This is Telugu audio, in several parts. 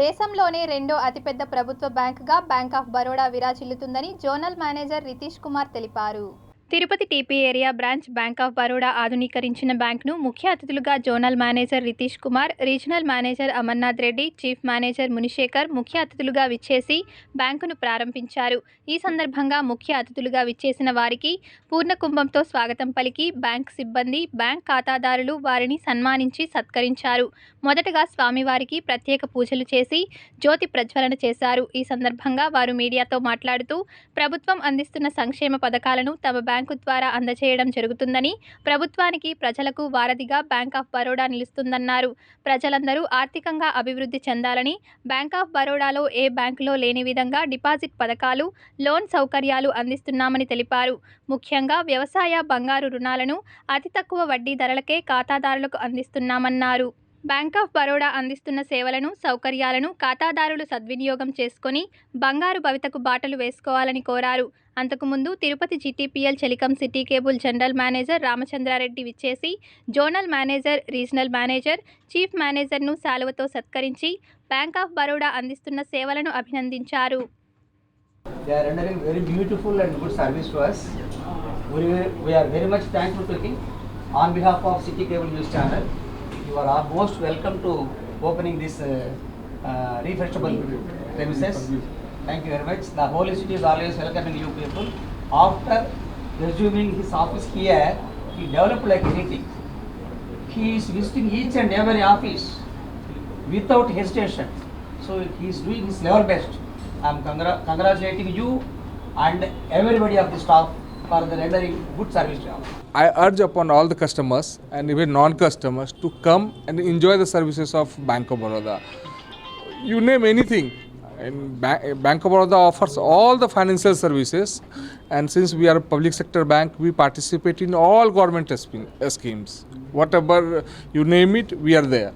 దేశంలోనే రెండో అతిపెద్ద ప్రభుత్వ బ్యాంకుగా బ్యాంక్ ఆఫ్ బరోడా విరాజిల్లుతుందని జోనల్ మేనేజర్ రితీష్ కుమార్ తెలిపారు. Tirupati TP area branch bank of Baroda ఆధునీకరించిన బ్యాంక్ను ముఖ్య అతిథులుగా zonal manager Ritesh Kumar regional manager Amarnath Reddy chief manager Munisekhar ముఖ్య అతిథులుగా విచ్చేసి బ్యాంకును ప్రారంభించారు. ఈ సందర్భంగా ముఖ్య అతిథులుగా విచ్చేసిన వారికి పూర్ణకుంభంతో స్వాగతం పలికి బ్యాంక్ సిబ్బంది బ్యాంక్ ఖాతాదారులు వారిని సన్మానించి సత్కరించారు. మొదటగా స్వామివారికి ప్రత్యేక పూజలు చేసి జ్యోతి ప్రజ్వలన చేశారు. ఈ సందర్భంగా వారు మీడియాతో మాట్లాడుతూ ప్రభుత్వం అందిస్తున్న సంక్షేమ పథకాలను తమ బ్యాంకు ద్వారా అందజేయడం జరుగుతుందని ప్రభుత్వానికి ప్రజలకు వారధిగా బ్యాంక్ ఆఫ్ బరోడా నిలుస్తుందన్నారు. ప్రజలందరూ ఆర్థికంగా అభివృద్ధి చెందాలని బ్యాంక్ ఆఫ్ బరోడాలో ఏ బ్యాంకులో లేని విధంగా డిపాజిట్ పథకాలు లోన్ సౌకర్యాలు అందిస్తున్నామని తెలిపారు. ముఖ్యంగా వ్యవసాయ బంగారు రుణాలను అతి తక్కువ వడ్డీ ధరలకే ఖాతాదారులకు అందిస్తున్నామన్నారు. బ్యాంక్ ఆఫ్ బరోడా అందిస్తున్న సేవలను సౌకర్యాలను ఖాతాదారులు సద్వినియోగం చేసుకొని బంగారు భవితకు బాటలు వేసుకోవాలని కోరారు అంతకుముందు Tirupati GTPL Chelikam city cable general manager Ramachandra Reddy విచ్చేసి zonal manager regional manager chief మేనేజర్ను శాలువతో సత్కరించి బ్యాంక్ ఆఫ్ బరోడా అందిస్తున్న సేవలను అభినందించారు They are rendering very beautiful and good service to us. We, we are very much thankful to. On behalf of City Cable News Channel, you are most welcome to opening this uh, uh, refreshable premises. Thank you very much. The whole city is always welcoming you people. After resuming his office here, he developed like anything. He is visiting each and every office without hesitation. So he is doing his level best. I am congra- congratulating you and everybody of the staff for the rendering good service to all. I urge upon all the customers and even non-customers to come and enjoy the services of Bank of Baroda. You name anything, and Ba- Bank of Baroda offers all the financial services. And since we are a public sector bank, we participate in all government uh, schemes. Whatever you name it, we are there.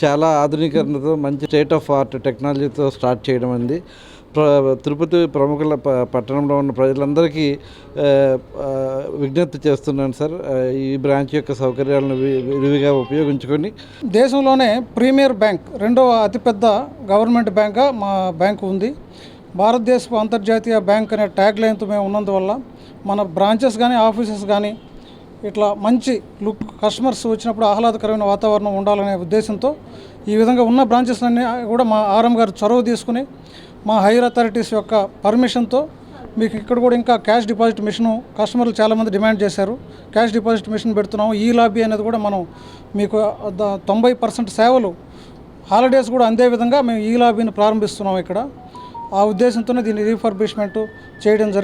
చాలా ఆధునీకరణతో మంచి స్టేట్ ఆఫ్ ఆర్ట్ టెక్నాలజీతో స్టార్ట్ చేయడం అంది ప్ర తిరుపతి ప్రముఖుల ప- పట్టణంలో ఉన్న ప్రజలందరికీ విజ్ఞప్తి చేస్తున్నాను సార్. ఈ బ్రాంచ్ యొక్క సౌకర్యాలను వి- విరివిగా ఉపయోగించుకొని. దేశంలోనే ప్రీమియర్ బ్యాంక్ రెండవ అతిపెద్ద గవర్నమెంట్ బ్యాంక్గా మా బ్యాంకు ఉంది. భారతదేశపు అంతర్జాతీయ బ్యాంక్ అనే ట్యాగ్ లైన్తో మేము ఉన్నందువల్ల మన బ్రాంచెస్ కానీ ఆఫీసెస్ కానీ ఇట్లా మంచి లుక్ కస్టమర్స్ వచ్చినప్పుడు ఆహ్లాదకరమైన వాతావరణం ఉండాలనే ఉద్దేశంతో ఈ విధంగా ఉన్న బ్రాంచెస్ అన్నీ కూడా మా ఆర్ఎం గారు చొరవ తీసుకుని మా హైయర్ అథారిటీస్ యొక్క పర్మిషన్తో మీకు ఇక్కడ కూడా ఇంకా క్యాష్ డిపాజిట్ మిషను కస్టమర్లు చాలామంది డిమాండ్ చేశారు. క్యాష్ డిపాజిట్ మిషన్ పెడుతున్నాము. ఈ లాబీ అనేది కూడా మనం మీకు తొంభై పర్సెంట్ సేవలు హాలిడేస్ కూడా అందే విధంగా మేము ఈ లాబీని ప్రారంభిస్తున్నాం ఇక్కడ. ఆ ఉద్దేశంతోనే దీన్ని రీఫర్బిష్మెంట్ చేయడం జరిగింది